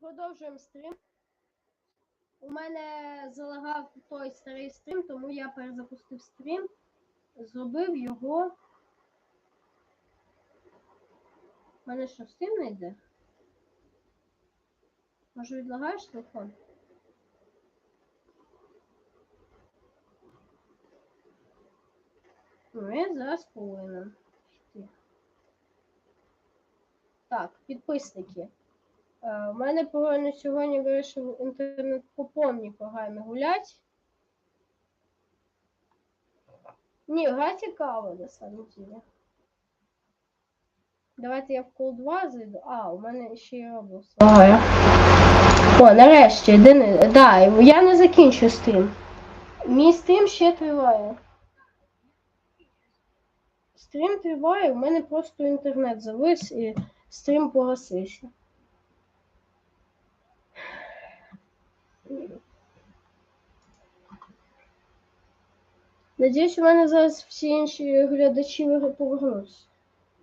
продовжуємо стрім. У мене залагав той старий стрім, тому я перезапустив стрім, зробив його. У мене що стрім не йде? Може відлагаєш телефон? Ну, я зараз повинен. Так, підписники. Е, У мене повинен сьогодні вирішив інтернет по повній програмі гулять. Ні, гра цікава на самом деле. Давайте я в Call 2 зайду. А, у мене ще й Roblox. Лагає. О, нарешті, Дени... Да, я не закінчу стрім. Мій стрім ще триває. Стрім триває, у мене просто інтернет завис і стрім погасився. Надіюсь, у мене зараз всі інші глядачі повернуться.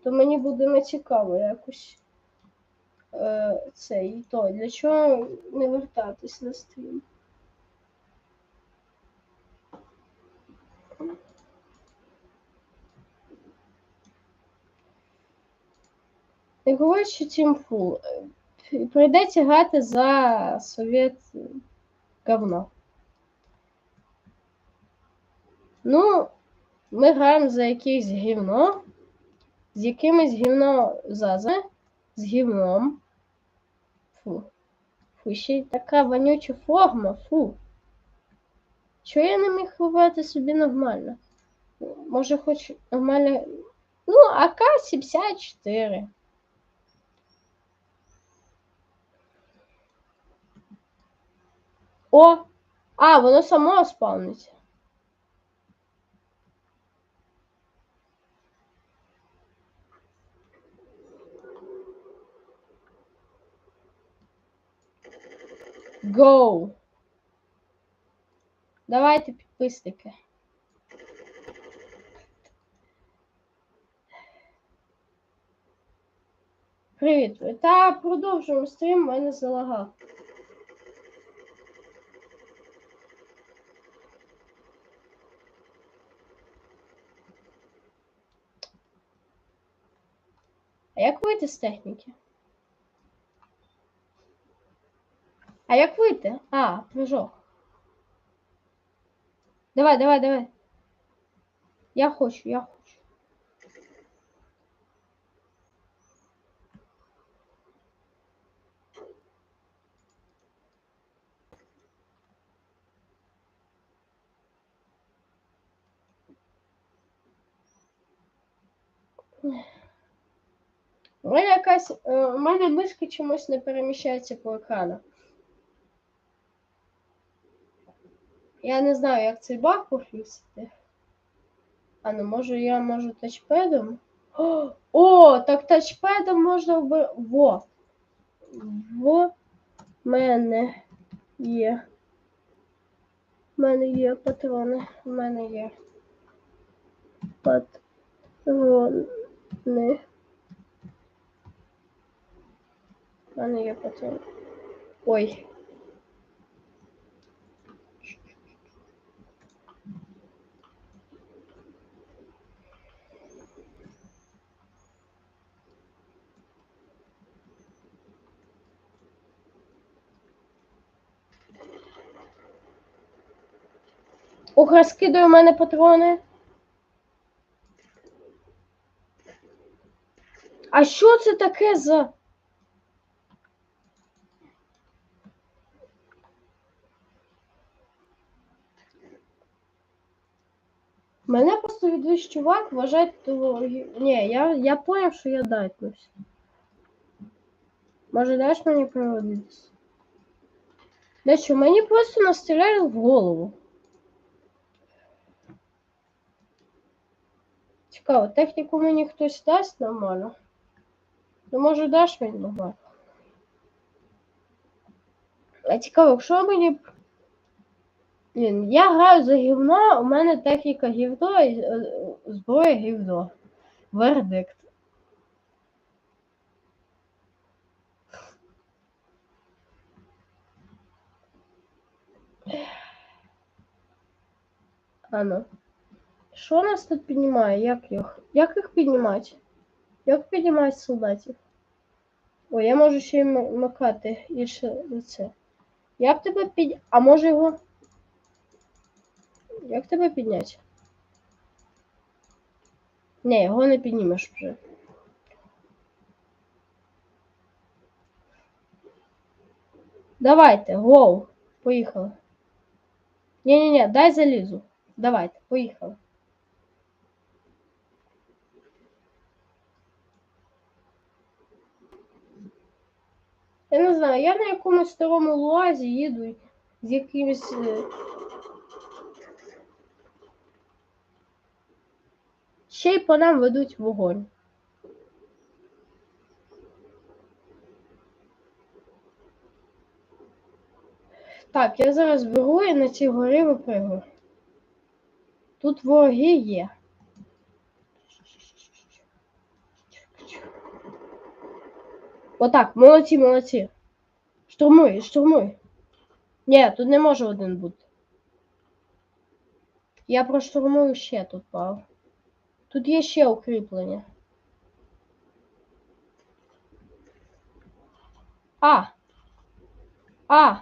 То мені буде не цікаво якось е, це і то. Для чого не вертатись на стрім? Не говорить, що Full. Е, Прийдеться грати за совет е, говно. Ну, ми граємо за якесь гівно, з якимось гівно зазе, з гівном. Фу. Фу, ще й така вонюча форма, фу. Чого я не міг ховати собі нормально? Може, хоч нормально. Ну, АК-74. О! А, воно само спавниться. Go! Давайте, підписники. Привіт. Та продовжуємо стрім, мене залагав. А як вийти з техніки? А як вийти? А, прыжок. Давай, давай, давай. Я хочу, я хочу. Якась. е, У мене мишка чомусь не переміщається по екрану. Я не знаю, як цей баг пофіксити. А ну може я можу тачпедом? О, так тачпедом можна вб... Во. В мене є. В мене є патрони. В мене є. Патрони. В мене є патрони. Ой. Ох, розкидує в мене патрони. А що це таке за. Мене просто відвищ чувак вважать того. Ні, я, я поняв, що я дайтнусь. Може, даш мені проводитись? Дещо, мені просто настріляли в голову. Цікаво, техніку мені хтось дасть нормально. Ну, може, даш мені нормально. А цікаво, якщо мені. Блін, я граю за гівно, у мене техніка гівно і е, зброя гівно. Вердикт. Ано. Що нас тут піднімає? Як їх? Як їх піднімати? Як піднімати солдатів? О, я можу ще й макати і ще це. Як тебе під... А може його... Як тебе підняти? Ні, його не піднімеш вже. Давайте, гоу. Поїхали. Ні-ні-ні, дай залізу. Давайте, поїхали. Я не знаю, я на якомусь старому луазі їду з якимось. Ще й по нам ведуть вогонь. Так, я зараз беру і на цій горі випригую. Тут вороги є. Отак, молодці, молодці. Штурмуй, штурмуй. Ні, тут не може один бути. Я проштурмую ще тут пару. Тут є ще укріплення. А. А.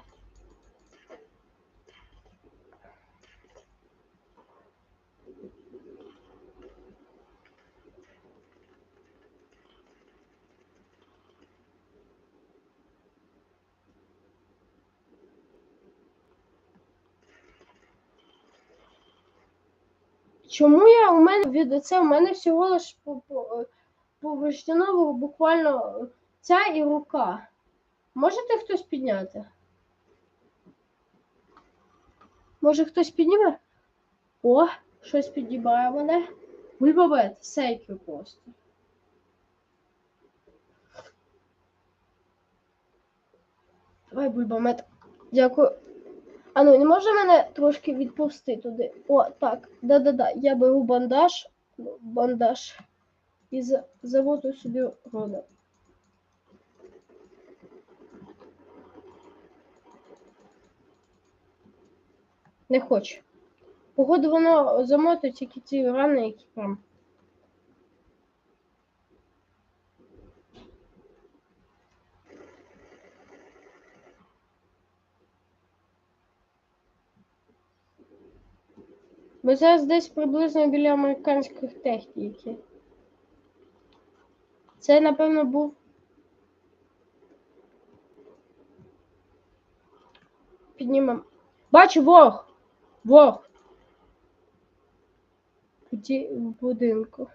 Чому я у мене від це? У мене всього лиш по- по- повреждено буквально ця і рука. Можете хтось підняти? Може хтось підніме? О, щось піднімає мене. Бульбабет, сейкю просто. Давай, бульбамет. Дякую. А ну, не може мене трошки відпусти туди? О, так. Да-да-да. Я беру бандаж. Бандаж. І заводу собі рода. Не хочу. Походу, воно замотує тільки ті рани, які прям. Ми зараз десь приблизно біля американських техніки. Це, напевно, був. Піднімемо. Бачу ворог! Ворог! В будинку.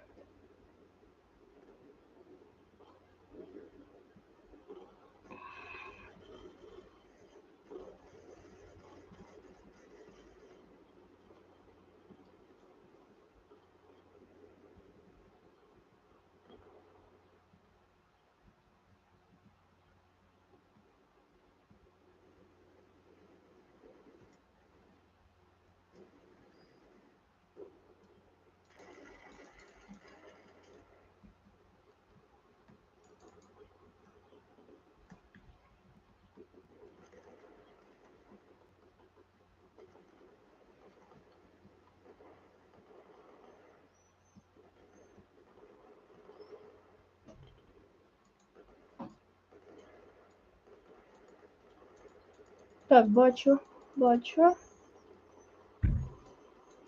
Так, бачу, бачу.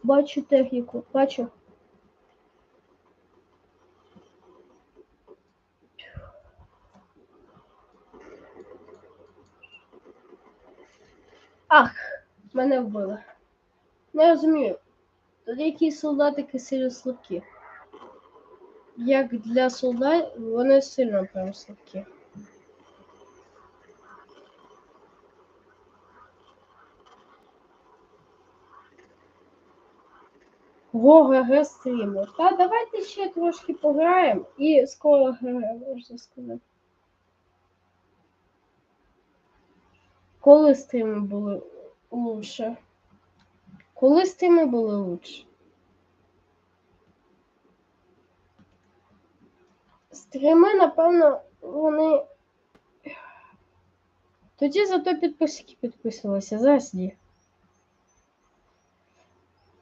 Бачу техніку, бачу. Ах, мене вбили. Не розумію. Тут якісь солдатики сильно слабкі. Як для солдат, вони сильно прям слабкі. Гра стріму. Та давайте ще трошки пограємо і скоро гра, можна сказати. Коли стріми були лучше? Коли стріми були лучше? Стріми, напевно, вони. Тоді зато підписники підписувалися, зараз ні.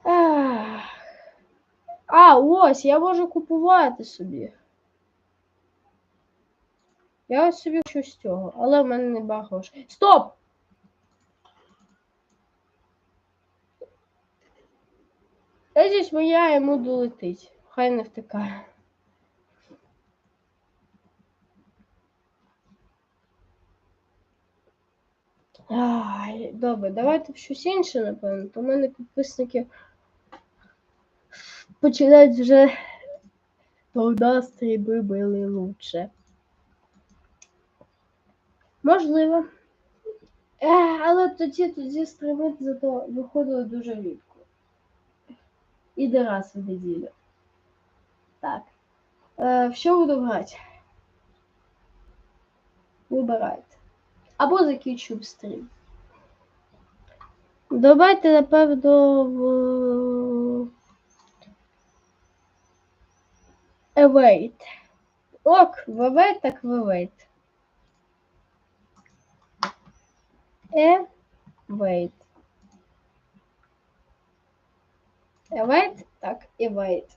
Ах. А, ось, я можу купувати собі. Я собі хочу з цього, але в мене нема грошей. Стоп! Десь моя йому долетить. Хай не втикає. Ай, добре, давайте в щось інше, напевно. То в мене підписники починають вже то в нас стріби були лучше. Можливо. Але тоді тоді стріми зато виходили дуже рідко. І не раз в неділю. Так. Е, що буду грати? Вибирайте. Або закінчу стрім. Давайте, напевно, в Await. Ок, вивейт, так вивейт. Е, wait. Await, так, і wait.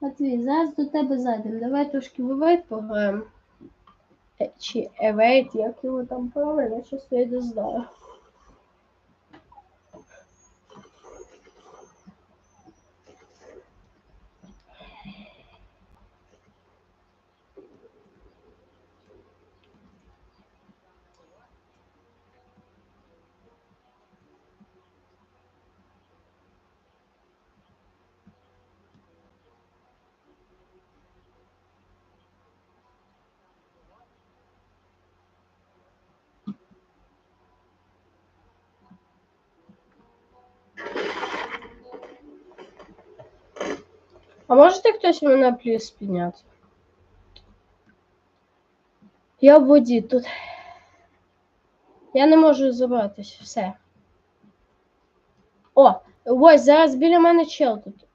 Матвій, зараз до тебе зайдемо. Давай трошки вивейт пограємо. Е, Чи Await, як його там правильно, щось я не знаю. А можете хтось мене плюс підняти? Я в воді тут. Я не можу забратись, все. О, ось зараз біля мене чел тут.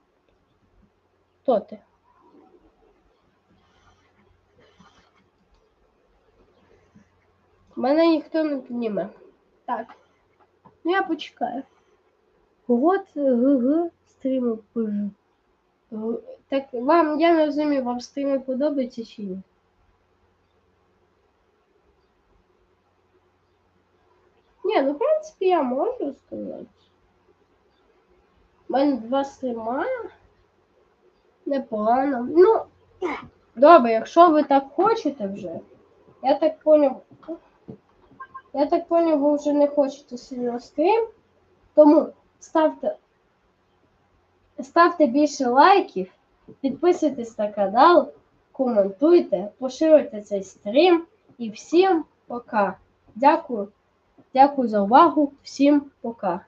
Хто ти? Мене ніхто не підніме. Так. Ну я почекаю. От ГГ стріму пижу. Так вам, я не розумію, вам стріми подобається чи ні? Ні, ну в принципі я можу сказати. У мене два стріма. Непогано. Ну, добре, якщо ви так хочете вже. Я так поняв. Я так поняв, ви вже не хочете сильно стрім. Тому ставте, ставте більше лайків, підписуйтесь на канал, коментуйте, поширюйте цей стрім. І всім пока. Дякую. Дякую за увагу. Всім пока.